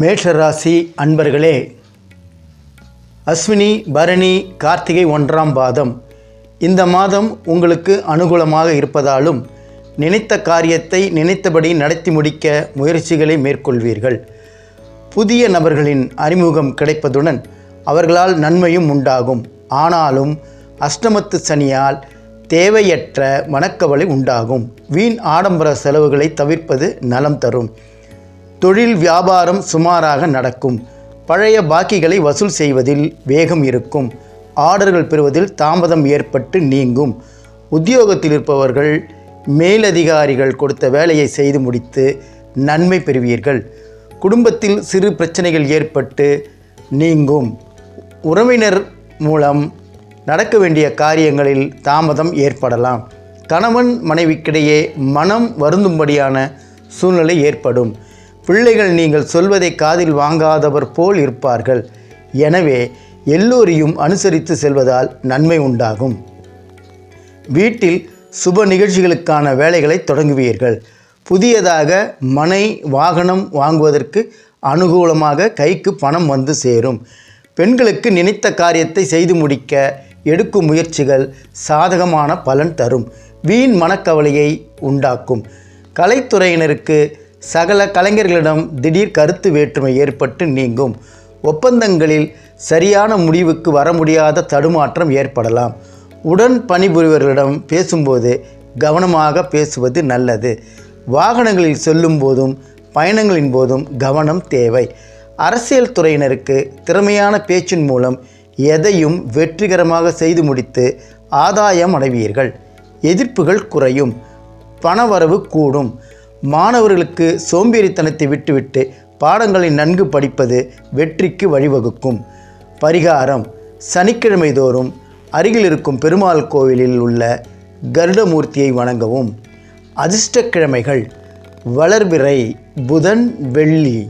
மேஷராசி அன்பர்களே அஸ்வினி பரணி கார்த்திகை ஒன்றாம் பாதம். இந்த மாதம் உங்களுக்கு அனுகூலமாக இருப்பதாலும் நினைத்த காரியத்தை நினைத்தபடி நடத்தி முடிக்க முயற்சிகளை மேற்கொள்வீர்கள். புதிய நபர்களின் அறிமுகம் கிடைப்பதுடன் அவர்களால் நன்மையும் உண்டாகும். ஆனாலும் அஷ்டமத்து சனியால் தேவையற்ற மனக்கவலை உண்டாகும். வீண் ஆடம்பர செலவுகளை தவிர்ப்பது நலம் தரும். தொழில் வியாபாரம் சுமாராக நடக்கும். பழைய பாக்கிகளை வசூல் செய்வதில் வேகம் இருக்கும். ஆர்டர்கள் பெறுவதில் தாமதம் ஏற்பட்டு நீங்கும். உத்தியோகத்தில் இருப்பவர்கள் மேலதிகாரிகள் கொடுத்த வேலையை செய்து முடித்து நன்மை பெறுவீர்கள். குடும்பத்தில் சிறு பிரச்சனைகள் ஏற்பட்டு நீங்கும். உறவினர் மூலம் நடக்க வேண்டிய காரியங்களில் தாமதம் ஏற்படலாம். கணவன் மனைவிக்கிடையே மனம் வருந்தும்படியான சூழ்நிலை ஏற்படும். பிள்ளைகள் நீங்கள் சொல்வதை காதில் வாங்காதவர் போல் இருப்பார்கள். எனவே எல்லோரையும் அனுசரித்து செல்வதால் நன்மை உண்டாகும். வீட்டில் சுப நிகழ்ச்சிகளுக்கான வேலைகளை தொடங்குவீர்கள். புதியதாக மனை வாகனம் வாங்குவதற்கு அனுகூலமாக கைக்கு பணம் வந்து சேரும். பெண்களுக்கு நினைத்த காரியத்தை செய்து முடிக்க எடுக்கும் முயற்சிகள் சாதகமான பலன் தரும். வீண் மனக்கவலையை உண்டாக்கும். கலைத்துறையினருக்கு சகல கலைஞர்களிடம் திடீர் கருத்து வேற்றுமை ஏற்பட்டு நீங்கும். ஒப்பந்தங்களில் சரியான முடிவுக்கு வர முடியாத தடுமாற்றம் ஏற்படலாம். உடன் பணிபுரிவர்களிடம் பேசும்போது கவனமாக பேசுவது நல்லது. வாகனங்களில் செல்லும் போதும் பயணங்களின் போதும் கவனம் தேவை. அரசியல் துறையினருக்கு திறமையான பேச்சின் மூலம் எதையும் வெற்றிகரமாக செய்து முடித்து ஆதாயம் அடைவீர்கள். எதிர்ப்புகள் குறையும். பணவரவு கூடும். மாணவர்களுக்கு சோம்பேறித்தனத்தை விட்டுவிட்டு பாடங்களை நன்கு படிப்பது வெற்றிக்கு வழிவகுக்கும். பரிகாரம் சனிக்கிழமை தோறும் அருகில் இருக்கும் பெருமாள் கோவிலில் உள்ள கருடமூர்த்தியை வணங்கவும். அதிர்ஷ்டக்கிழமைகள் வளர்பிறை புதன் வெள்ளி.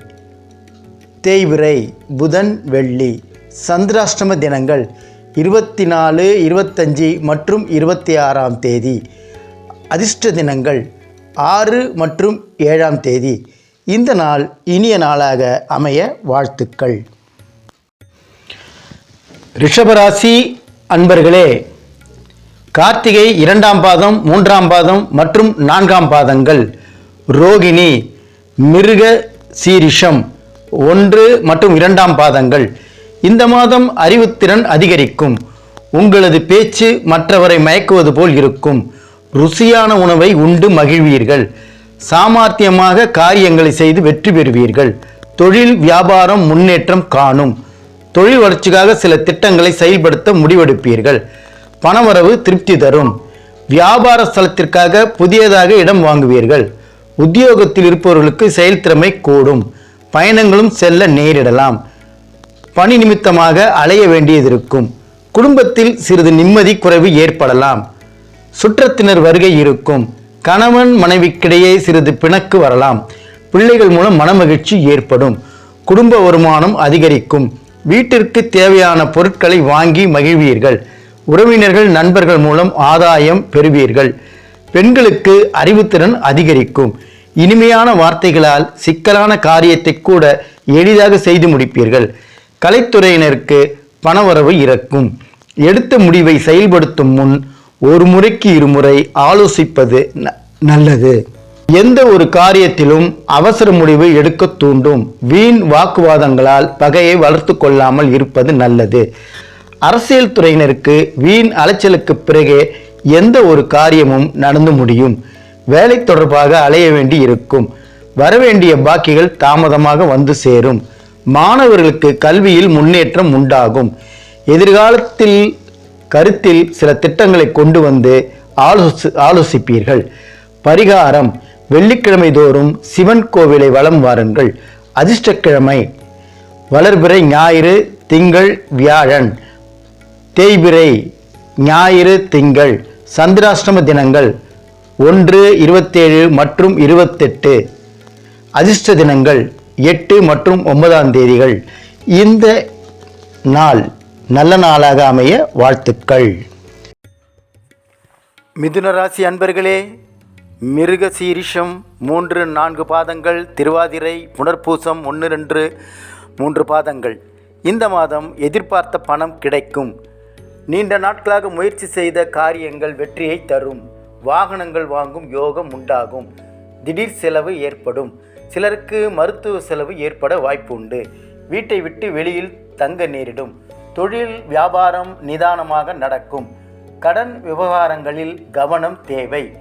தேய்விரை புதன் வெள்ளி. சந்திராஷ்டம தினங்கள் இருபத்தி நாலு இருபத்தஞ்சி மற்றும் இருபத்தி ஆறாம் தேதி. அதிர்ஷ்ட தினங்கள் ஆறு மற்றும் ஏழாம் தேதி. இந்த நாள் இனிய நாளாக அமைய வாழ்த்துக்கள். ரிஷபராசி அன்பர்களே கார்த்திகை இரண்டாம் பாதம் மூன்றாம் பாதம் மற்றும் நான்காம் பாதங்கள். ரோகிணி மிருக சீரிஷம் ஒன்று மற்றும் இரண்டாம் பாதங்கள். இந்த மாதம் அறிவுத்திறன் அதிகரிக்கும். உங்களது பேச்சு மற்றவரை மயக்குவது போல் இருக்கும். ருசியான உணவை உண்டு மகிழ்வீர்கள். சாமர்த்தியமாக காரியங்களை செய்து வெற்றி பெறுவீர்கள். தொழில் வியாபாரம் முன்னேற்றம் காணும். தொழில் வளர்ச்சிக்காக சில திட்டங்களை செயல்படுத்த முடிவெடுப்பீர்கள். பணவரவு திருப்தி தரும். வியாபார ஸ்தலத்திற்காக புதியதாக இடம் வாங்குவீர்கள். உத்தியோகத்தில் இருப்பவர்களுக்கு செயல்திறமை கூடும். பயணங்களும் செல்ல நேரிடலாம். பணி நிமித்தமாக அலைய வேண்டியதிருக்கும். குடும்பத்தில் சிறிது நிம்மதி குறைவு ஏற்படலாம். சுற்றத்தினர் வருகை இருக்கும். கணவன் மனைவிக்கிடையே சிறிது பிணக்கு வரலாம். பிள்ளைகள் மூலம் மனமகிழ்ச்சி ஏற்படும். குடும்ப வருமானம் அதிகரிக்கும். வீட்டிற்கு தேவையான பொருட்களை வாங்கி மகிழ்வீர்கள். உறவினர்கள் நண்பர்கள் மூலம் ஆதாயம் பெறுவீர்கள். பெண்களுக்கு அறிவுத்திறன் அதிகரிக்கும். இனிமையான வார்த்தைகளால் சிக்கலான காரியத்தை கூட எளிதாக செய்து முடிப்பீர்கள். கலைத்துறையினருக்கு பணவரவு இறக்கும். எடுத்த முடிவை செயல்படுத்தும் முன் ஒரு முறைக்கு இருமுறை ஆலோசிப்பது ந- நல்லது. எந்த ஒரு காரியத்திலும் அவசர முடிவு எடுக்க தூண்டும். வீண் வாக்குவாதங்களால் பகையை வளர்த்து கொள்ளாமல் இருப்பது நல்லது. அரசியல் துறையினருக்கு வீண் அலைச்சலுக்கு பிறகே எந்த ஒரு காரியமும் நடந்து முடியும். வேலை தொடர்பாக அலைய வேண்டி இருக்கும். வரவேண்டிய பாக்கிகள் தாமதமாக வந்து சேரும். மாணவர்களுக்கு கல்வியில் முன்னேற்றம் உண்டாகும். எதிர்காலத்தில் கருத்தில் சில திட்டங்களை கொண்டு வந்து ஆலோசி ஆலோசிப்பீர்கள். பரிகாரம் வெள்ளிக்கிழமை தோறும் சிவன் கோவிலை வலம் வாருங்கள். அதிர்ஷ்டக்கிழமை வளர்பிறை ஞாயிறு திங்கள் வியாழன். தேய்பிறை ஞாயிறு திங்கள். சந்திராஷ்டம தினங்கள் ஒன்று இருபத்தேழு மற்றும் இருபத்தெட்டு. அதிர்ஷ்ட தினங்கள் எட்டு மற்றும் ஒன்பதாம் தேதிகள். இந்த நாள் நல்ல நாளாக அமைய வாழ்த்துக்கள். மிதுன ராசி அன்பர்களே மிருகசீரிஷம் மூன்று நான்கு பாதங்கள் திருவாதிரை புனர்பூசம் ஒன்று ரெண்டு மூன்று பாதங்கள். இந்த மாதம் எதிர்பார்த்த பணம் கிடைக்கும். நீண்ட நாட்களாக முயற்சி செய்த காரியங்கள் வெற்றியை தரும். வாகனங்கள் வாங்கும் யோகம் உண்டாகும். திடீர் செலவு ஏற்படும். சிலருக்கு மருத்துவ செலவு ஏற்பட வாய்ப்பு உண்டு வீட்டை விட்டு வெளியில் தங்க நேரிடும். தொழில் வியாபாரம் நிதானமாக நடக்கும். கடன் விவகாரங்களில் கவனம் தேவை.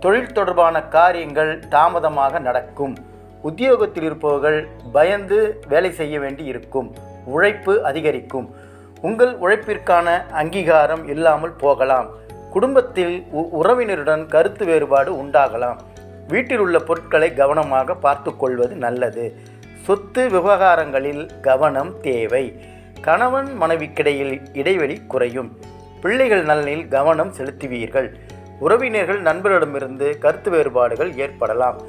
தொழில் தொடர்பான காரியங்கள் தாமதமாக நடக்கும். உத்தியோகத்தில் இருப்பவர்கள் பயந்து வேலை செய்ய வேண்டி இருக்கும். உழைப்பு அதிகரிக்கும். உங்கள் உழைப்பிற்கான அங்கீகாரம் இல்லாமல் போகலாம். குடும்பத்தில் உ- உறவினருடன் கருத்து வேறுபாடு உண்டாகலாம். வீட்டில் உள்ள பொருட்களை கவனமாக பார்த்து கொள்வது நல்லது. சொத்து விவகாரங்களில் கவனம் தேவை. கணவன் மனைவிக்கிடையில் இடைவெளி குறையும். பிள்ளைகள் நலனில் கவனம் செலுத்துவீர்கள். உறவினர்கள் நண்பரிடமிருந்து கருத்து வேறுபாடுகள் ஏற்படலாம்.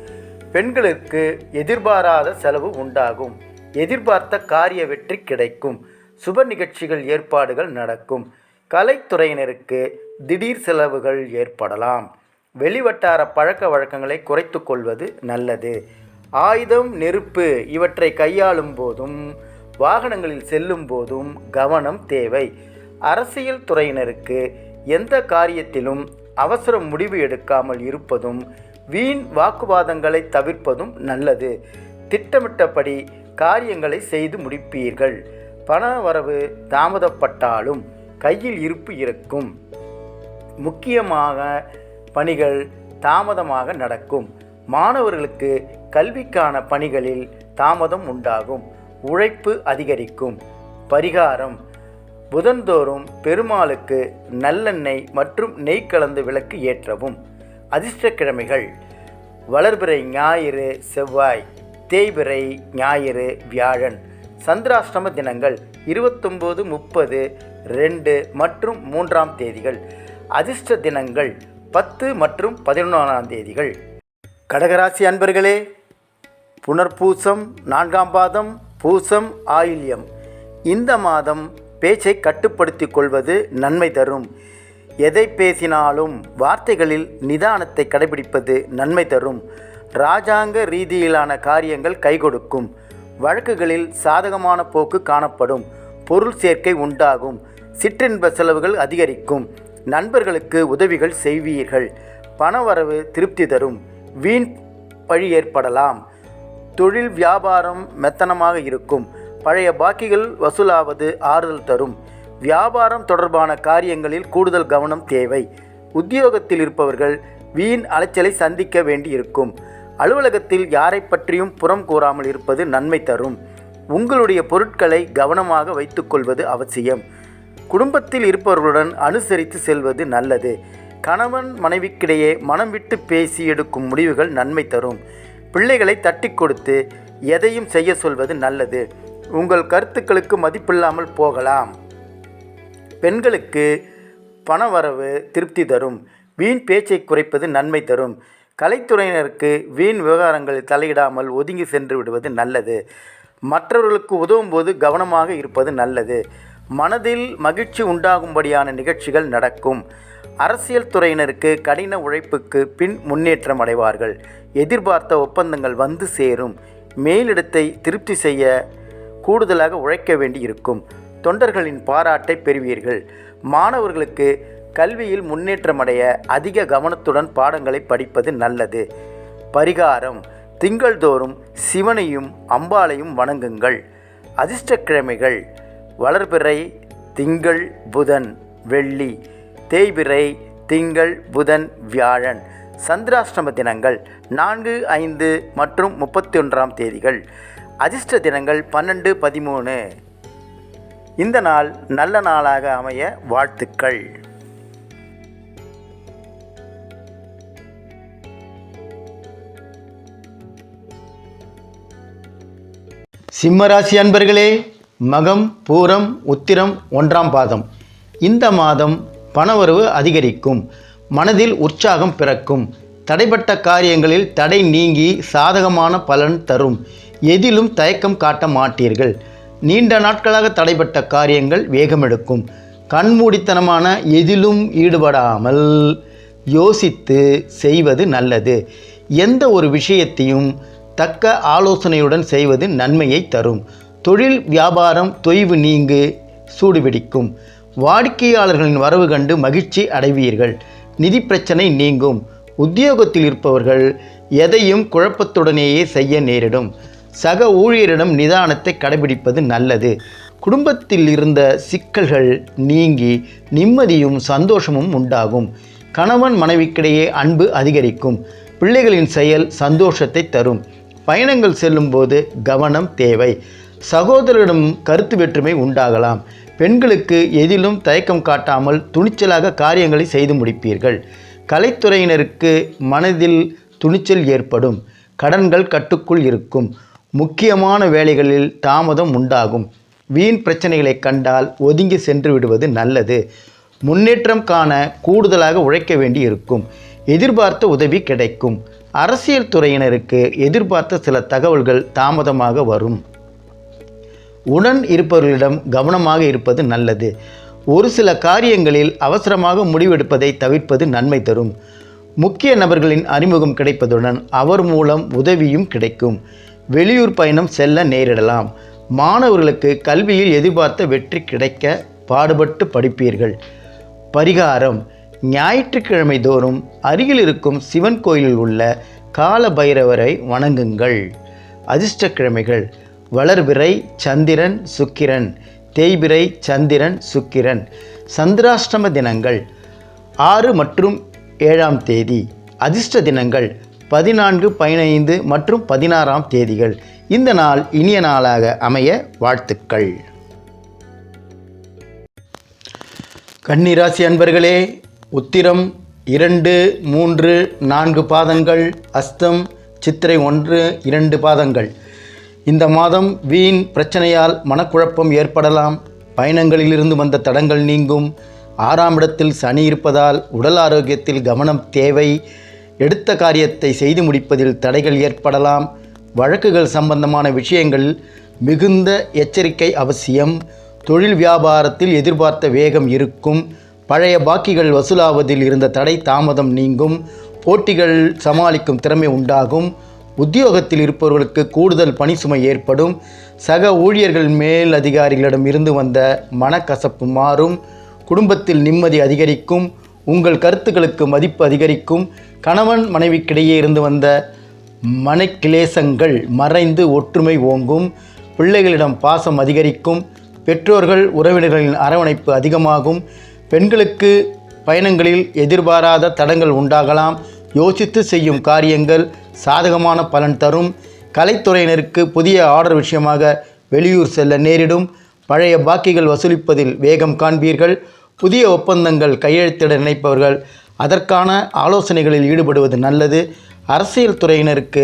பெண்களுக்கு எதிர்பாராத செலவு உண்டாகும். எதிர்பார்த்த காரிய வெற்றி கிடைக்கும். சுப நிகழ்ச்சிகள் ஏற்பாடுகள் நடக்கும். கலைத்துறையினருக்கு திடீர் செலவுகள் ஏற்படலாம். வெளிவட்டார பழக்க வழக்கங்களை குறைத்து கொள்வது நல்லது. ஆயுதம் நெருப்பு இவற்றை கையாளும் போதும் வாகனங்களில் செல்லும் போதும் கவனம் தேவை. அரசியல் துறையினருக்கு எந்த காரியத்திலும் அவசர முடிவு எடுக்காமல் இருப்பதும் வீண் வாக்குவாதங்களை தவிர்ப்பதும் நல்லது. திட்டமிட்டபடி காரியங்களை செய்து முடிப்பீர்கள். பண வரவு தாமதப்பட்டாலும் கையில் இருப்பு இருக்கும். முக்கியமாக பணிகள் தாமதமாக நடக்கும். மாணவர்களுக்கு கல்விக்கான பணிகளில் தாமதம் உண்டாகும். உழைப்பு அதிகரிக்கும். பரிகாரம். புதன்தோறும் பெருமாளுக்கு நல்லெண்ணெய் மற்றும் நெய் கலந்து விளக்கு ஏற்றவும். அதிர்ஷ்டக்கிழமைகள். வளர்பிறை ஞாயிறு செவ்வாய். தேய்பிறை ஞாயிறு வியாழன். சந்திராஷ்டம தினங்கள் இருபத்தொம்போது முப்பது ரெண்டு மற்றும் மூன்றாம் தேதிகள். அதிர்ஷ்ட தினங்கள் பத்து மற்றும் பதினொன்றாம் தேதிகள். கடகராசி அன்பர்களே புனர்பூசம் நான்காம் பாதம் பூசம் ஆயில்யம். இந்த மாதம் பேச்சை கட்டுப்படுத்தி கொள்வது நன்மை தரும். எதை பேசினாலும் வார்த்தைகளில் நிதானத்தை கடைபிடிப்பது நன்மை தரும். இராஜாங்க ரீதியிலான காரியங்கள் கை கொடுக்கும் வழக்குகளில் சாதகமான போக்கு காணப்படும். பொருள் சேர்க்கை உண்டாகும். சிற்றின்ப செலவுகள் அதிகரிக்கும். நண்பர்களுக்கு உதவிகள் செய்வீர்கள். பணவரவு திருப்தி தரும். வீண் வழி ஏற்படலாம். தொழில் வியாபாரம் மெத்தனமாக இருக்கும். பழைய பாக்கிகள் வசூலாவது ஆறுதல் தரும். வியாபாரம் தொடர்பான காரியங்களில் கூடுதல் கவனம் தேவை. உத்தியோகத்தில் இருப்பவர்கள் வீண் அலைச்சலை சந்திக்க வேண்டியிருக்கும். அலுவலகத்தில் யாரை பற்றியும் புறம் கூறாமல் இருப்பது நன்மை தரும். உங்களுடைய பொருட்களை கவனமாக வைத்துக்கொள்வது அவசியம். குடும்பத்தில் இருப்பவர்களுடன் அனுசரித்து செல்வது நல்லது. கணவன் மனைவிக்கிடையே மனம் விட்டு பேசி எடுக்கும் முடிவுகள் நன்மை தரும். பிள்ளைகளை தட்டி கொடுத்து எதையும் செய்ய சொல்வது நல்லது. உங்கள் கருத்துக்களுக்கு மதிப்பில்லாமல் போகலாம். பெண்களுக்கு பணவரவு திருப்தி தரும். வீண் பேச்சை குறைப்பது நன்மை தரும். கலைத்துறையினருக்கு வீண் விவகாரங்களில் தலையிடாமல் ஒதுங்கி சென்று விடுவது நல்லது. மற்றவர்களுக்கு உதவும் போது கவனமாக இருப்பது நல்லது. மனதில் மகிழ்ச்சி உண்டாகும்படியான நிகழ்ச்சிகள் நடக்கும். அரசியல் துறையினருக்கு கடின உழைப்புக்கு பின் முன்னேற்றம் அடைவார்கள். எதிர்பார்த்த ஒப்பந்தங்கள் வந்து சேரும். மேலிடத்தை திருப்தி செய்ய கூடுதலாக உழைக்க வேண்டி இருக்கும் தொண்டர்களின் பாராட்டை பெறுவீர்கள். மாணவர்களுக்கு கல்வியில் முன்னேற்றமடைய அதிக கவனத்துடன் பாடங்களை படிப்பது நல்லது. பரிகாரம் திங்கள்தோறும் சிவனையும் அம்பாளையும் வணங்குங்கள். அதிர்ஷ்டக்கிழமைகள் வளர்பிறை திங்கள் புதன் வெள்ளி தேய்பிறை திங்கள் புதன் வியாழன். சந்திராஷ்டம தினங்கள் நான்கு ஐந்து மற்றும் முப்பத்தி ஒன்றாம் தேதிகள். அதிர்ஷ்ட தினங்கள் பன்னெண்டு பதிமூணு. இந்த நாள் நல்ல நாளாக அமைய வாழ்த்துக்கள். சிம்மராசி அன்பர்களே மகம் பூரம் உத்திரம் ஒன்றாம் பாதம். இந்த மாதம் பணவரவு அதிகரிக்கும். மனதில் உற்சாகம் பிறக்கும். தடைப்பட்ட காரியங்களில் தடை நீங்கி சாதகமான பலன் தரும். எதிலும் தயக்கம் காட்ட மாட்டீர்கள். நீண்ட நாட்களாக தடைப்பட்ட காரியங்கள் வேகமெடுக்கும். கண்மூடித்தனமான எதிலும் ஈடுபடாமல் யோசித்து செய்வது நல்லது. எந்த ஒரு விஷயத்தையும் தக்க ஆலோசனையுடன் செய்வது நன்மையை தரும். தொழில் வியாபாரம் தொய்வு நீங்கு சூடுபிடிக்கும். வாடிக்கையாளர்களின் வரவு கண்டு மகிழ்ச்சி அடைவீர்கள். நிதி பிரச்சனை நீங்கும். உத்தியோகத்தில் இருப்பவர்கள் எதையும் குழப்பத்துடனேயே செய்ய நேரிடும். சக ஊழியரிடம் நிதானத்தை கடைபிடிப்பது நல்லது. குடும்பத்தில் இருந்த சிக்கல்கள் நீங்கி நிம்மதியும் சந்தோஷமும் உண்டாகும். கணவன் மனைவிக்கிடையே அன்பு அதிகரிக்கும். பிள்ளைகளின் செயல் சந்தோஷத்தை தரும். பயணங்கள் செல்லும்போது கவனம் தேவை. சகோதரரிடம் கருத்து வேற்றுமை உண்டாகலாம். பெண்களுக்கு எதிலும் தயக்கம் காட்டாமல் துணிச்சலாக காரியங்களை செய்து முடிப்பீர்கள். கலைத்துறையினருக்கு மனதில் துணிச்சல் ஏற்படும். கடன்கள் கட்டுக்குள் இருக்கும். முக்கியமான வேலைகளில் தாமதம் உண்டாகும். வீண் பிரச்சனைகளை கண்டால் ஒதுங்கி சென்று விடுவது நல்லது. முன்னேற்றம் காண கூடுதலாக உழைக்க வேண்டி இருக்கும். எதிர்பார்த்த உதவி கிடைக்கும். அரசியல் துறையினருக்கு எதிர்பார்த்த சில தகவல்கள் தாமதமாக வரும். உடன் இருப்பவர்களிடம் கவனமாக இருப்பது நல்லது. ஒரு சில காரியங்களில் அவசரமாக முடிவெடுப்பதை தவிர்ப்பது நன்மை தரும். முக்கிய நபர்களின் அறிமுகம் கிடைப்பதுடன் அவர் மூலம் உதவியும் கிடைக்கும். வெளியூர் பயணம் செல்ல நேரிடலாம். மாணவர்களுக்கு கல்வியில் எதிர்பார்த்த வெற்றி கிடைக்க பாடுபட்டு படிப்பீர்கள். பரிகாரம். ஞாயிற்றுக்கிழமை தோறும் அருகில் இருக்கும் சிவன் கோயிலில் உள்ள கால பைரவரை வணங்குங்கள். அதிர்ஷ்டக்கிழமைகள். வளர்பிறை சந்திரன் சுக்கிரன் தேய்பிறை சந்திரன் சுக்கிரன். சந்திராஷ்டம தினங்கள் ஆறு மற்றும் ஏழாம் தேதி. அதிர்ஷ்ட தினங்கள் பதினான்கு பதினைந்து மற்றும் பதினாறாம் தேதிகள். இந்த நாள் இனிய நாளாக அமைய வாழ்த்துக்கள். கன்னிராசி அன்பர்களே உத்திரம் இரண்டு மூன்று நான்கு பாதங்கள் அஸ்தம் சித்திரை ஒன்று இரண்டு பாதங்கள். இந்த மாதம் வீண் பிரச்சனையால் மனக்குழப்பம் ஏற்படலாம். பயணங்களிலிருந்து வந்த தடங்கள் நீங்கும். ஆறாம் இடத்தில் சனி இருப்பதால் உடல் ஆரோக்கியத்தில் கவனம் தேவை. எடுத்த காரியத்தை செய்து முடிப்பதில் தடைகள் ஏற்படலாம். வழக்குகள் சம்பந்தமான விஷயங்கள் மிகுந்த எச்சரிக்கை அவசியம். தொழில் வியாபாரத்தில் எதிர்பார்த்த வேகம் இருக்கும். பழைய பாக்கிகள் வசூலாவதில் இருந்த தடை தாமதம் நீங்கும். போட்டிகள் சமாளிக்கும் திறமை உண்டாகும். உத்தியோகத்தில் இருப்பவர்களுக்கு கூடுதல் பணி சுமை ஏற்படும். சக ஊழியர்கள் மேல் அதிகாரிகளிடம் இருந்து வந்த மனக்கசப்பு மாறும். குடும்பத்தில் நிம்மதி அதிகரிக்கும். உங்கள் கருத்துக்களுக்கு மதிப்பு அதிகரிக்கும். கணவன் மனைவிக்கிடையே இருந்து வந்த மனக்கிளேசங்கள் மறைந்து ஒற்றுமை ஓங்கும். பிள்ளைகளிடம் பாசம் அதிகரிக்கும். பெற்றோர்கள் உறவினர்களின் அரவணைப்பு அதிகமாகும். பெண்களுக்கு பயணங்களில் எதிர்பாராத தடங்கள் உண்டாகலாம். யோசித்து செய்யும் காரியங்கள் சாதகமான பலன் தரும். கலைத்துறையினருக்கு புதிய ஆர்டர் விஷயமாக வெளியூர் செல்ல நேரிடும். பழைய பாக்கிகள் வசூலிப்பதில் வேகம் காண்பீர்கள். புதிய ஒப்பந்தங்கள் கையெழுத்திட நினைப்பவர்கள் அதற்கான ஆலோசனைகளில் ஈடுபடுவது நல்லது. அரசியல் துறையினருக்கு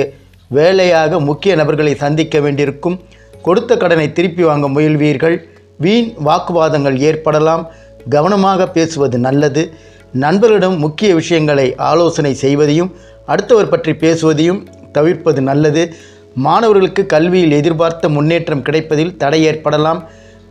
வேலையாக முக்கிய நபர்களை சந்திக்க வேண்டியிருக்கும். கொடுத்த கடனை திருப்பி வாங்க முயல்வீர்கள். வீண் வாக்குவாதங்கள் ஏற்படலாம். கவனமாக பேசுவது நல்லது. நண்பர்களிடம் முக்கிய விஷயங்களை ஆலோசனை செய்வதையும் அடுத்தவர் பற்றி பேசுவதையும் தவிர்ப்பது நல்லது. மாணவர்களுக்கு கல்வியில் எதிர்பார்த்த முன்னேற்றம் கிடைப்பதில் தடை ஏற்படலாம்.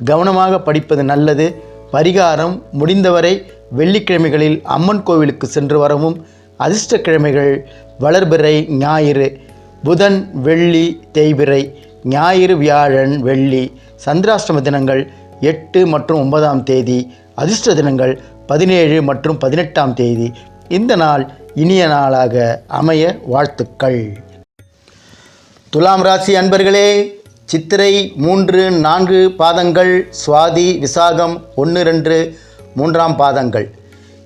கவனமாக படிப்பது நல்லது. பரிகாரம் முடிந்தவரை வெள்ளிக்கிழமைகளில் அம்மன் கோவிலுக்கு சென்று வரவும் அதிர்ஷ்டக்கிழமைகள் வளர்பிறை ஞாயிறு புதன் வெள்ளி தேய்பிறை ஞாயிறு வியாழன் வெள்ளி சந்திராஷ்டம தினங்கள் எட்டு மற்றும் ஒன்பதாம் தேதி அதிர்ஷ்ட தினங்கள் பதினேழு மற்றும் பதினெட்டாம் தேதி. இந்த நாள் இனிய நாளாக அமைய வாழ்த்துக்கள். துலாம் ராசி அன்பர்களே சித்திரை மூன்று நான்கு பாதங்கள் சுவாதி விசாகம் ஒன்று ரெண்டு மூன்றாம் பாதங்கள்.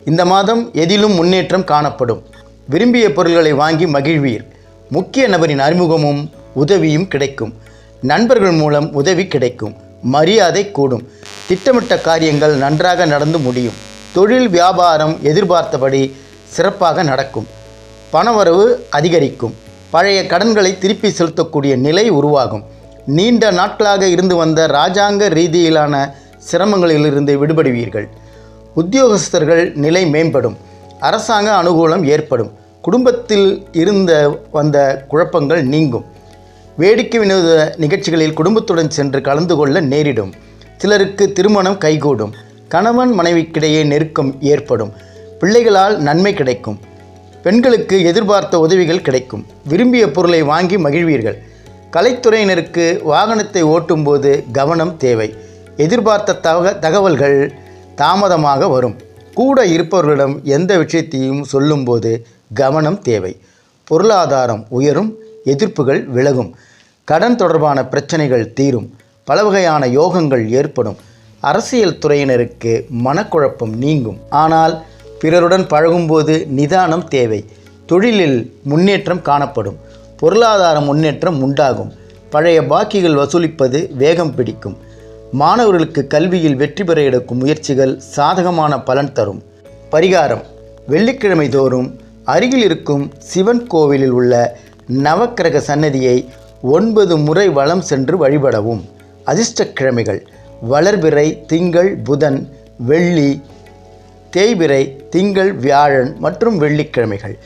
இந்த மாதம் எதிலும் முன்னேற்றம் காணப்படும். விரும்பிய பொருள்களை வாங்கி மகிழ்வீர். முக்கிய நபரின் அறிமுகமும் உதவியும் கிடைக்கும். நண்பர்கள் மூலம் உதவி கிடைக்கும். மரியாதை கூடும். திட்டமிட்ட காரியங்கள் நன்றாக நடந்து முடியும். தொழில் வியாபாரம் எதிர்பார்த்தபடி சிறப்பாக நடக்கும். பணவரவு அதிகரிக்கும். பழைய கடன்களை திருப்பி செலுத்தக்கூடிய நிலை உருவாகும். நீண்ட நாட்களாக இருந்து வந்த இராஜாங்க ரீதியிலான சிரமங்களிலிருந்து விடுபடுவீர்கள். உத்தியோகஸ்தர்கள் நிலை மேம்படும். அரசாங்க அனுகூலம் ஏற்படும். குடும்பத்தில் இருந்த வந்த குழப்பங்கள் நீங்கும். வேடிக்கை வினோத நிகழ்ச்சிகளில் குடும்பத்துடன் சென்று கலந்து கொள்ள நேரிடும். சிலருக்கு திருமணம் கைகூடும். கணவன் மனைவிக்கிடையே நெருக்கம் ஏற்படும். பிள்ளைகளால் நன்மை கிடைக்கும். பெண்களுக்கு எதிர்பார்த்த உதவிகள் கிடைக்கும். விரும்பிய பொருளை வாங்கி மகிழ்வீர்கள். கலைத்துறையினருக்கு வாகனத்தை ஓட்டும்போது கவனம் தேவை. எதிர்பார்த்த தக தகவல்கள் தாமதமாக வரும். கூட இருப்பவர்களிடம் எந்த விஷயத்தையும் சொல்லும்போது கவனம் தேவை. பொருளாதாரம் உயரும் எதிர்ப்புகள் விலகும். கடன் தொடர்பான பிரச்சனைகள் தீரும். பல வகையான யோகங்கள் ஏற்படும். அரசியல் துறையினருக்கு மனக்குழப்பம் நீங்கும். ஆனால் பிறருடன் பழகும்போது நிதானம் தேவை. தொழிலில் முன்னேற்றம் காணப்படும். பொருளாதார முன்னேற்றம் உண்டாகும். பழைய பாக்கிகள் வசூலிப்பது வேகம் பிடிக்கும். மாணவர்களுக்கு கல்வியில் வெற்றி பெற எடுக்கும் முயற்சிகள் சாதகமான பலன் தரும். பரிகாரம். வெள்ளிக்கிழமை தோறும் அருகில் இருக்கும் சிவன் கோவிலில் உள்ள நவக்கிரக சன்னதியை ஒன்பது முறை வளம் சென்று வழிபடவும். அதிர்ஷ்டக்கிழமைகள். வளர்பிறை திங்கள் புதன் வெள்ளி தேய்பிறை திங்கள் வியாழன் மற்றும் வெள்ளிக்கிழமைகள்.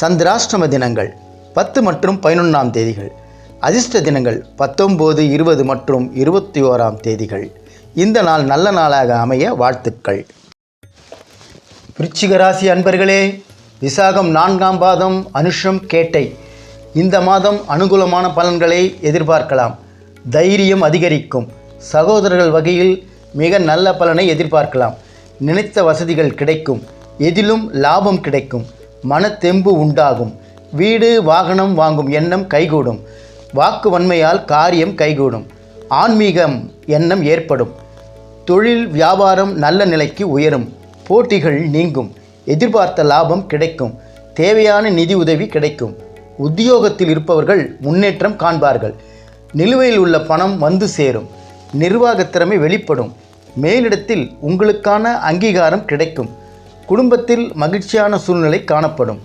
சந்திராஷ்டம தினங்கள் பத்து மற்றும் பதினொன்றாம் தேதிகள். அதிர்ஷ்ட தினங்கள் பத்தொம்போது இருபது மற்றும் இருபத்தி ஓராம் தேதிகள். இந்த நாள் நல்ல நாளாக அமைய வாழ்த்துக்கள். விருச்சிக ராசி அன்பர்களே விசாகம் நான்காம் பாதம் அனுஷம் கேட்டை. இந்த மாதம் அனுகூலமான பலன்களை எதிர்பார்க்கலாம். தைரியம் அதிகரிக்கும். சகோதரர்கள் வகையில் மிக நல்ல பலனை எதிர்பார்க்கலாம். நினைத்த வசதிகள் கிடைக்கும். எதிலும் லாபம் கிடைக்கும். மனத்தெம்பு உண்டாகும். வீடு வாகனம் வாங்கும் எண்ணம் கைகூடும். வாக்கு வன்மையால் காரியம் கைகூடும். ஆன்மீகம் எண்ணம் ஏற்படும். தொழில் வியாபாரம் நல்ல நிலைக்கு உயரும். போட்டிகள் நீங்கும். எதிர்பார்த்த லாபம் கிடைக்கும். தேவையான நிதி உதவி கிடைக்கும். உத்தியோகத்தில் இருப்பவர்கள் முன்னேற்றம் காண்பார்கள். நிலுவையில் உள்ள பணம் வந்து சேரும். நிர்வாகத் திறமை வெளிப்படும். மேலிடத்தில் உங்களுக்கான அங்கீகாரம் கிடைக்கும். குடும்பத்தில் மகிழ்ச்சியான சூழ்நிலை காணப்படும்.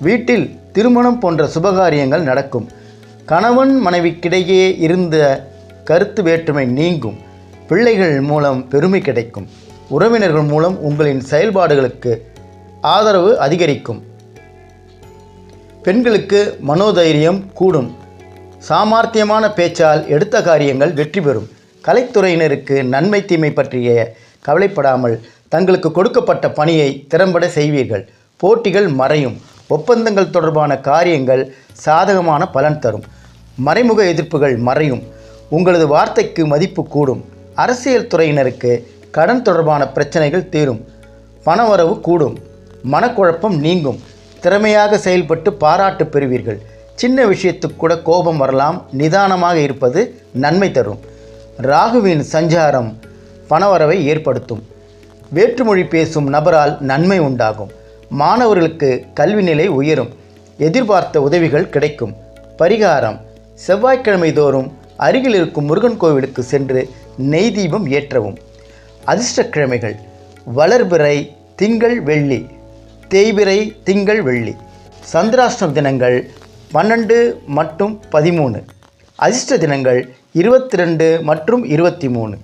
வீட்டில் திருமணம் போன்ற சுபகாரியங்கள் நடக்கும். கணவன் மனைவிக்கிடையே இருந்த கருத்து வேற்றுமை நீங்கும். பிள்ளைகள் மூலம் பெருமை கிடைக்கும். உறவினர்கள் மூலம் உங்களின் செயல்பாடுகளுக்கு ஆதரவு அதிகரிக்கும். பெண்களுக்கு மனோதைரியம் கூடும். சாமர்த்தியமான பேச்சால் எடுத்த காரியங்கள் வெற்றி பெறும். கலைத்துறையினருக்கு நன்மை தீமை பற்றிய கவலைப்படாமல் தங்களுக்கு கொடுக்கப்பட்ட பணியை திறம்பட செய்வீர்கள். போட்டிகள் மறையும். ஒப்பந்தங்கள் தொடர்பான காரியங்கள் சாதகமான பலன் தரும். மறைமுக எதிர்ப்புகள் மறையும். உங்களது வார்த்தைக்கு மதிப்பு கூடும். அரசியல் துறையினருக்கு கடன் தொடர்பான பிரச்சனைகள் தீரும். பணவரவு கூடும். மனக்குழப்பம் நீங்கும். திறமையாக செயல்பட்டு பாராட்டு பெறுவீர்கள். சின்ன விஷயத்துக்கு கூட கோபம் வரலாம். நிதானமாக இருப்பது நன்மை தரும். ராகுவின் சஞ்சாரம் பணவரவை ஏற்படுத்தும். வேற்றுமொழி பேசும் நபரால் நன்மை உண்டாகும். மாணவர்களுக்கு கல்வி நிலை உயரும். எதிர்பார்த்த உதவிகள் கிடைக்கும். பரிகாரம். செவ்வாய்க்கிழமை தோறும் அருகில் இருக்கும் முருகன் கோவிலுக்கு சென்று நெய் தீபம் ஏற்றவும். அதிர்ஷ்டக்கிழமைகள். வளர்பிறை திங்கள் வெள்ளி. தேய்பிறை திங்கள் வெள்ளி. சந்திராஷ்டம் தினங்கள் பன்னெண்டு மற்றும் பதிமூணு. அதிர்ஷ்ட தினங்கள் இருபத்தி ரெண்டு மற்றும் இருபத்தி மூணு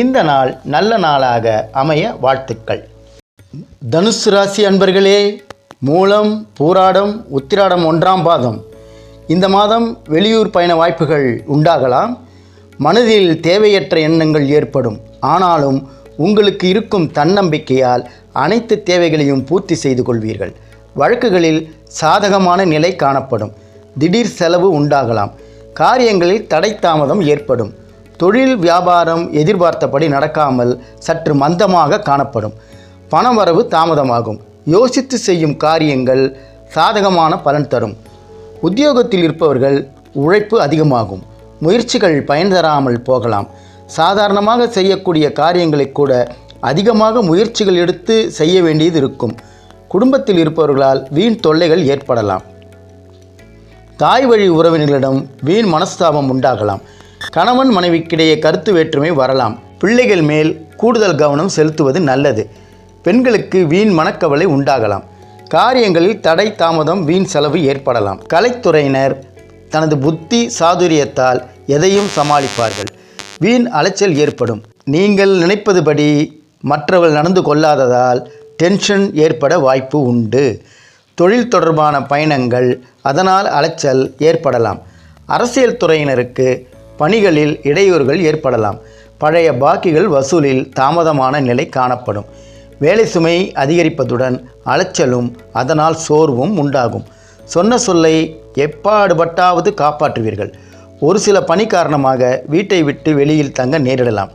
இந்த நாள் நல்ல நாளாக அமைய வாழ்த்துக்கள். தனுசு ராசி அன்பர்களே மூலம் பூராடம் உத்திராடம் ஒன்றாம் பாதம். இந்த மாதம் வெளியூர் பயண வாய்ப்புகள் உண்டாகலாம். மனதில் தேவையற்ற எண்ணங்கள் ஏற்படும். ஆனாலும் உங்களுக்கு இருக்கும் தன்னம்பிக்கையால் அனைத்து தேவைகளையும் பூர்த்தி செய்து கொள்வீர்கள். வழக்குகளில் சாதகமான நிலை காணப்படும். திடீர் செலவு உண்டாகலாம். காரியங்களில் தடை தாமதம் ஏற்படும். தொழில் வியாபாரம் எதிர்பார்த்தபடி நடக்காமல் சற்று மந்தமாக காணப்படும். பணவரவு தாமதமாகும். யோசித்து செய்யும் காரியங்கள் சாதகமான பலன் தரும். உத்தியோகத்தில் இருப்பவர்கள் உழைப்பு அதிகமாகும். முயற்சிகள் பயன் தராமல் போகலாம். சாதாரணமாக செய்யக்கூடிய காரியங்களை கூட அதிகமாக முயற்சிகள் எடுத்து செய்ய வேண்டியது இருக்கும். குடும்பத்தில் இருப்பவர்களால் வீண் தொல்லைகள் ஏற்படலாம். தாய் வழி உறவினர்களிடம் வீண் மனஸ்தாபம் உண்டாகலாம். கணவன் மனைவிக்கிடையே கருத்து வேற்றுமை வரலாம். பிள்ளைகள் மேல் கூடுதல் கவனம் செலுத்துவது நல்லது. பெண்களுக்கு வீண் மனக்கவலை உண்டாகலாம். காரியங்களில் தடை தாமதம் வீண் செலவு ஏற்படலாம். கலைத்துறையினர் தனது புத்தி சாதுரியத்தால் எதையும் சமாளிப்பார்கள். வீண் அலைச்சல் ஏற்படும். நீங்கள் நினைப்பதுபடி மற்றவர்கள் நடந்து கொள்ளாததால் டென்ஷன் ஏற்பட வாய்ப்பு உண்டு. தொழில் தொடர்பான பயணங்கள் அதனால் அலைச்சல் ஏற்படலாம். அரசியல் துறையினருக்கு பணிகளில் இடையூறுகள் ஏற்படலாம். பழைய பாக்கிகள் வசூலில் தாமதமான நிலை காணப்படும். வேலை சுமை அதிகரிப்பதுடன் அலைச்சலும் அதனால் சோர்வும் உண்டாகும். சொன்ன சொல்லை எப்பாடுபட்டாவது காப்பாற்றுவீர்கள். ஒரு சில பணி காரணமாக வீட்டை விட்டு வெளியில் தங்க நேரிடலாம்.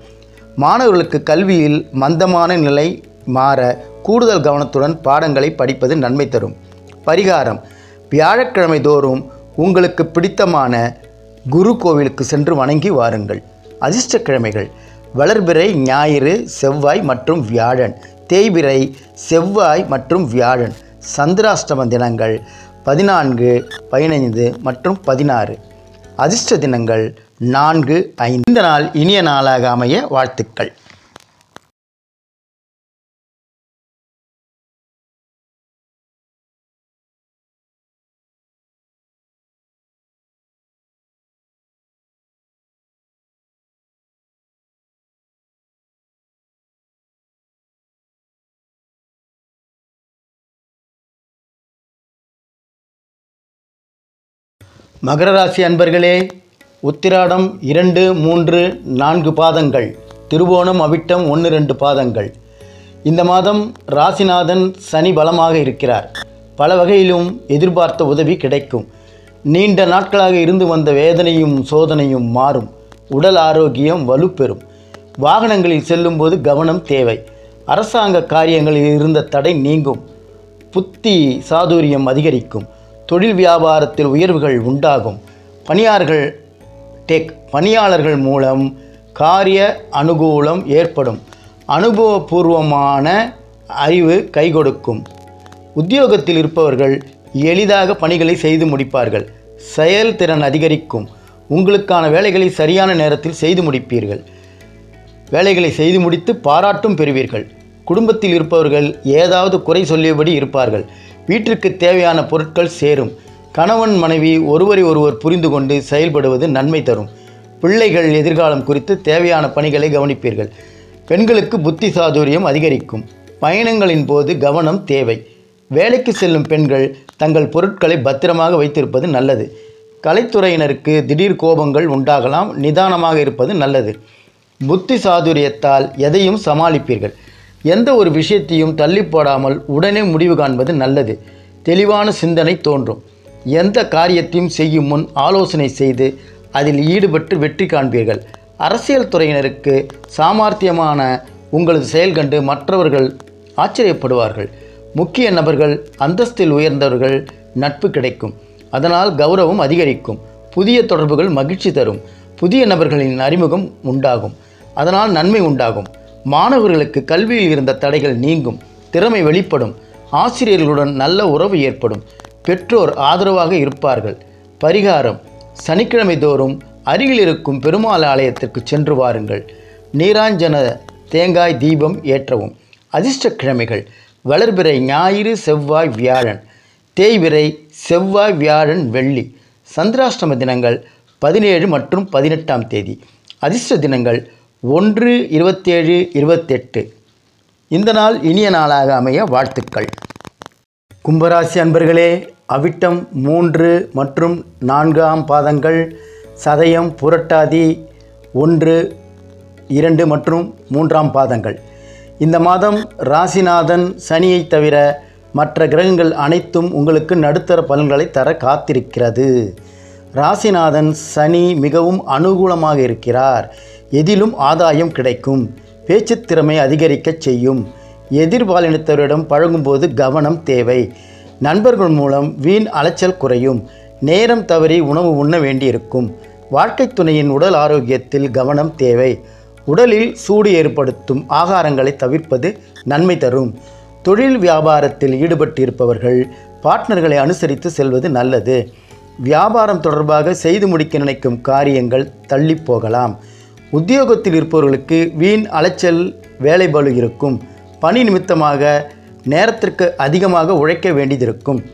மாணவர்களுக்கு கல்வியில் மந்தமான நிலை மாற கூடுதல் கவனத்துடன் பாடங்களை படிப்பது நன்மை தரும். பரிகாரம். வியாழக்கிழமை தோறும் உங்களுக்கு பிடித்தமான குரு கோவிலுக்கு சென்று வணங்கி வாருங்கள். அதிர்ஷ்டக்கிழமைகள். வளர்பிறை ஞாயிறு செவ்வாய் மற்றும் வியாழன். தேய்பிறை செவ்வாய் மற்றும் வியாழன். சந்திராஷ்டம தினங்கள் பதினான்கு பதினைந்து மற்றும் பதினாறு. அதிர்ஷ்ட தினங்கள் நான்கு ஐந்து. இந்த நாள் இனிய நாளாக அமைய வாழ்த்துக்கள். மகர ராசி அன்பர்களே உத்திராடம் இரண்டு மூன்று நான்கு பாதங்கள் திருவோணம் அவிட்டம் ஒன்று ரெண்டு பாதங்கள். இந்த மாதம் ராசிநாதன் சனி பலமாக இருக்கிறார். பல வகையிலும் எதிர்பார்த்த உதவி கிடைக்கும். நீண்ட நாட்களாக இருந்து வந்த வேதனையும் சோதனையும் மாறும். உடல் ஆரோக்கியம் வலுப்பெறும். வாகனங்களில் செல்லும்போது கவனம் தேவை. அரசாங்க காரியங்களில் இருந்த தடை நீங்கும். புத்தி சாதுரியம் அதிகரிக்கும். தொழில் வியாபாரத்தில் உயர்வுகள் உண்டாகும். பணியாளர்கள் டெக் பணியாளர்கள் மூலம் காரிய அனுகூலம் ஏற்படும். அனுபவபூர்வமான அறிவு கை கொடுக்கும் உத்தியோகத்தில் இருப்பவர்கள் எளிதாக பணிகளை செய்து முடிப்பார்கள். செயல்திறன் அதிகரிக்கும். உங்களுக்கான வேலைகளை சரியான நேரத்தில் செய்து முடிப்பீர்கள். வேலைகளை செய்து முடித்து பாராட்டும் பெறுவீர்கள். குடும்பத்தில் இருப்பவர்கள் ஏதாவது குறை சொல்லியபடி இருப்பார்கள். வீட்டிற்கு தேவையான பொருட்கள் சேரும். கணவன் மனைவி ஒருவரை ஒருவர் புரிந்து கொண்டு செயல்படுவது நன்மை தரும். பிள்ளைகள் எதிர்காலம் குறித்து தேவையான பணிகளை கவனிப்பீர்கள். பெண்களுக்கு புத்தி சாதுரியம் அதிகரிக்கும். பயணங்களின் போது கவனம் தேவை. வேலைக்கு செல்லும் பெண்கள் தங்கள் பொருட்களை பத்திரமாக வைத்திருப்பது நல்லது. கலைத்துறையினருக்கு திடீர் கோபங்கள் உண்டாகலாம். நிதானமாக இருப்பது நல்லது. புத்தி சாதுரியத்தால் எதையும் சமாளிப்பீர்கள். எந்த ஒரு விஷயத்தையும் தள்ளி போடாமல் உடனே முடிவு காண்பது நல்லது. தெளிவான சிந்தனை தோன்றும். எந்த காரியத்தையும் செய்யும் முன் ஆலோசனை செய்து அதில் ஈடுபட்டு வெற்றி காண்பீர்கள். அரசியல் துறையினருக்கு சாமர்த்தியமான உங்களது செயல் கண்டு மற்றவர்கள் ஆச்சரியப்படுவார்கள். முக்கிய நபர்கள் அந்தஸ்தில் உயர்ந்தவர்கள் நட்பு கிடைக்கும். அதனால் கௌரவம் அதிகரிக்கும். புதிய தொடர்புகள் மகிழ்ச்சி தரும். புதிய நபர்களின் அறிமுகம் உண்டாகும். அதனால் நன்மை உண்டாகும். மாணவர்களுக்கு கல்வியில் இருந்த தடைகள் நீங்கும் திறமை வெளிப்படும் ஆசிரியர்களுடன் நல்ல உறவு ஏற்படும் பெற்றோர் ஆதரவாக இருப்பார்கள். பரிகாரம் சனிக்கிழமை தோறும் அருகில் இருக்கும் பெருமாள் ஆலயத்திற்கு சென்று வாருங்கள். நீராஞ்சன தேங்காய் தீபம் ஏற்றவும். அதிர்ஷ்ட கிழமைகள் வளர்பிறை ஞாயிறு செவ்வாய் வியாழன் தேய்விரை செவ்வாய் வியாழன் வெள்ளி சந்திராஷ்டம தினங்கள் பதினேழு மற்றும் பதினெட்டாம் தேதி. அதிர்ஷ்ட தினங்கள் ஒன்று இருபத்தேழு இருபத்தெட்டு. இந்த நாள் இனிய நாளாக அமைய வாழ்த்துக்கள். கும்பராசி அன்பர்களே அவிட்டம் மூன்று மற்றும் நான்காம் பாதங்கள் சதயம் புரட்டாதி ஒன்று இரண்டு மற்றும் மூன்றாம் பாதங்கள். இந்த மாதம் ராசிநாதன் சனியை தவிர மற்ற கிரகங்கள் அனைத்தும் உங்களுக்கு நடுத்தர பலன்களை தர காத்திருக்கிறது. ராசிநாதன் சனி மிகவும் அனுகூலமாக இருக்கிறார். எதிலும் ஆதாயம் கிடைக்கும். பேச்சு திறமை அதிகரிக்கச் செய்யும். எதிர்பாலினத்தவரிடம் பழகும்போது கவனம் தேவை. நண்பர்கள் மூலம் வீண் அலைச்சல் குறையும். நேரம் தவறி உணவு உண்ண வேண்டியிருக்கும். வாழ்க்கை துணையின் உடல் ஆரோக்கியத்தில் கவனம் தேவை. உடலில் சூடு ஏற்படுத்தும் ஆகாரங்களை தவிர்ப்பது நன்மை தரும். தொழில் வியாபாரத்தில் ஈடுபட்டிருப்பவர்கள் பார்ட்னர்களை அனுசரித்து செல்வது நல்லது. வியாபாரம் தொடர்பாக செய்து முடிக்க நினைக்கும் காரியங்கள் தள்ளி போகலாம். உத்தியோகத்தில் இருப்பவர்களுக்கு வீண் அலைச்சல் வேலைபாடு இருக்கும். பணி நிமித்தமாக நேரத்திற்கு அதிகமாக உழைக்க வேண்டியதிருக்கும்.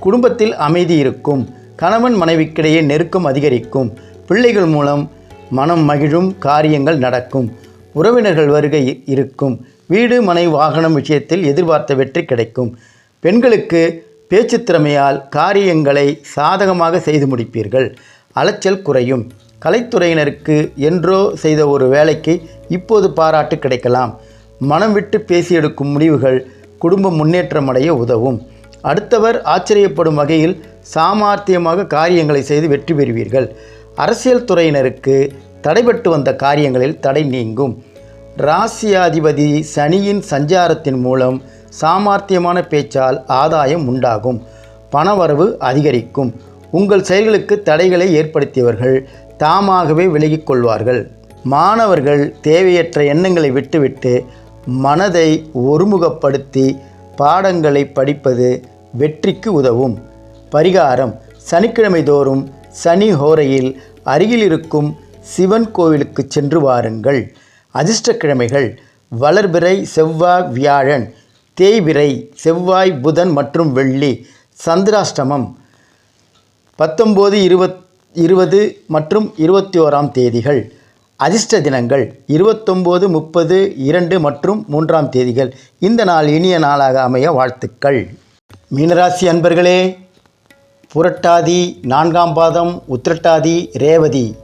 குடும்பத்தில் அமைதி இருக்கும். கணவன் மனைவிக்கிடையே நெருக்கம் அதிகரிக்கும். பிள்ளைகள் மூலம் மனம் மகிழும் காரியங்கள் நடக்கும். உறவினர்கள் வருகை இருக்கும். வீடு மனை வாகனம் விஷயத்தில் எதிர்பார்த்த வெற்றி கிடைக்கும். பெண்களுக்கு பேச்சு திறமையால் காரியங்களை சாதகமாக செய்து முடிப்பீர்கள். அலைச்சல் குறையும். கலைத்துறையினருக்கு என்றோ செய்த ஒரு வேலைக்கு இப்போது பாராட்டு கிடைக்கலாம். மனம் விட்டு பேசி எடுக்கும் முடிவுகள் குடும்ப முன்னேற்றமடைய உதவும். அடுத்தவர் ஆச்சரியப்படும் வகையில் சாமார்த்தியமாக காரியங்களை செய்து வெற்றி பெறுவீர்கள். அரசியல் துறையினருக்கு தடைபட்டு வந்த காரியங்களில் தடை நீங்கும். ராசியாதிபதி சனியின் சஞ்சாரத்தின் மூலம் சாமார்த்தியமான பேச்சால் ஆதாயம் உண்டாகும். பணவரவு அதிகரிக்கும். உங்கள் செயல்களுக்கு தடைகளை ஏற்படுத்தியவர்கள் தாமாகவே விலகிக் கொள்வார்கள். மாணவர்கள் தேவையற்ற எண்ணங்களை விட்டுவிட்டு மனதை ஒருமுகப்படுத்தி பாடங்களை படிப்பது வெற்றிக்கு உதவும். பரிகாரம் சனிக்கிழமை தோறும் சனி ஹோரையில் அருகில் இருக்கும் சிவன் கோவிலுக்கு சென்று வாருங்கள். அதிர்ஷ்டக்கிழமைகள் வளர்பிறை செவ்வாய் வியாழன் தேய்பிறை செவ்வாய் புதன் மற்றும் வெள்ளி சந்திராஷ்டமம் பத்தொம்போது இருபத் இருபது மற்றும் இருபத்தி ஓராம் தேதிகள். அதிர்ஷ்ட தினங்கள் இருபத்தொம்போது முப்பது இரண்டு மற்றும் மூன்றாம் தேதிகள். இந்த நாள் இனிய நாளாக அமைய வாழ்த்துக்கள். மீனராசி அன்பர்களே புரட்டாதி நான்காம் பாதம் உத்திரட்டாதி ரேவதி.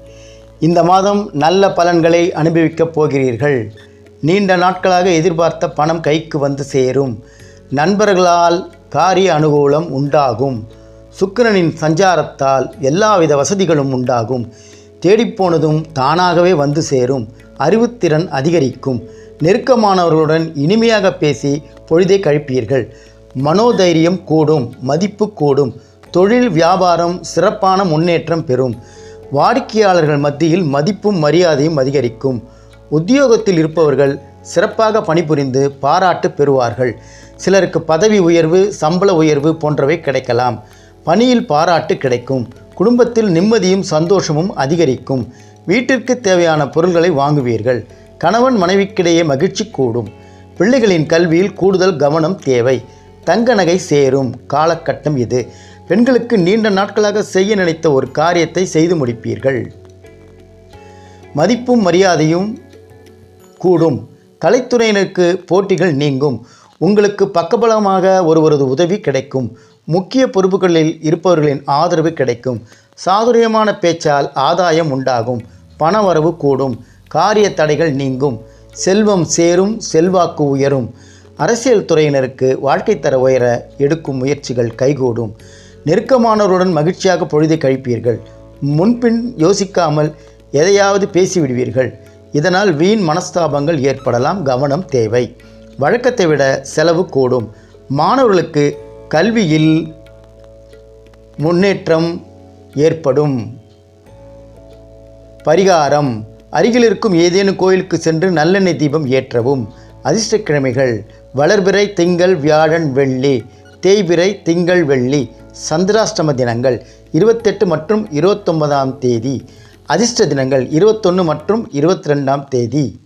இந்த மாதம் நல்ல பலன்களை அனுபவிக்கப் போகிறீர்கள். நீண்ட நாட்களாக எதிர்பார்த்த பணம் கைக்கு வந்து சேரும். நண்பர்களால் காரிய அனுகூலம் உண்டாகும். சுக்கிரனின் சஞ்சாரத்தால் எல்லாவித வசதிகளும் உண்டாகும். தேடிப்போனதும் தானாகவே வந்து சேரும். அறிவுத்திறன் அதிகரிக்கும். நெருக்கமானவர்களுடன் இனிமையாக பேசி பொழுதை கழிப்பீர்கள். மனோதைரியம் கூடும் மதிப்பு கூடும். தொழில் வியாபாரம் சிறப்பான முன்னேற்றம் பெறும். வாடிக்கையாளர்கள் மத்தியில் மதிப்பும் மரியாதையும் அதிகரிக்கும். உத்தியோகத்தில் இருப்பவர்கள் சிறப்பாக பணிபுரிந்து பாராட்டு பெறுவார்கள். சிலருக்கு பதவி உயர்வு சம்பள உயர்வு போன்றவை கிடைக்கலாம். பணியில் பாராட்டு கிடைக்கும். குடும்பத்தில் நிம்மதியும் சந்தோஷமும் அதிகரிக்கும். வீட்டிற்கு தேவையான பொருள்களை வாங்குவீர்கள். கணவன் மனைவிக்கிடையே மகிழ்ச்சி கூடும். பிள்ளைகளின் கல்வியில் கூடுதல் கவனம் தேவை. தங்க நகை சேரும். காலகட்டம் இது. பெண்களுக்கு நீண்ட நாட்களாக செய்ய நினைத்த ஒரு காரியத்தை செய்து முடிப்பீர்கள். மதிப்பும் மரியாதையும் கூடும். கலைத்துறையினருக்கு போட்டிகள் நீங்கும். உங்களுக்கு பக்கபலமாக ஒருவரது உதவி கிடைக்கும். முக்கிய பொறுப்புகளில் இருப்பவர்களின் ஆதரவு கிடைக்கும். சாதுரியமான பேச்சால் ஆதாயம் உண்டாகும். பணவரவு கூடும். காரிய தடைகள் நீங்கும். செல்வம் சேரும் செல்வாக்கு உயரும். அரசியல் துறையினருக்கு வாழ்க்கை தர உயர எடுக்கும் முயற்சிகள் கைகூடும். நெருக்கமானவருடன் மகிழ்ச்சியாக பொழுதை கழிப்பீர்கள். முன்பின் யோசிக்காமல் எதையாவது பேசிவிடுவீர்கள். இதனால் வீண் மனஸ்தாபங்கள் ஏற்படலாம். கவனம் தேவை. வழக்கத்தை விட செலவு கூடும். மாணவர்களுக்கு கல்வியில் முன்னேற்றம் ஏற்படும். பரிகாரம். அருகில் இருக்கும் ஏதேனும் கோயிலுக்கு சென்று நல்லெண்ணெய் தீபம் ஏற்றவும். அதிர்ஷ்டக்கிழமைகள். வளர்பிறை திங்கள் வியாழன் வெள்ளி. தேய்பிறை திங்கள் வெள்ளி. சந்திராஷ்டம தினங்கள். இருபத்தெட்டு மற்றும் இருபத்தொன்பதாம் தேதி. அதிர்ஷ்ட தினங்கள். இருபத்தொன்று மற்றும் இருபத்தி ரெண்டாம் தேதி.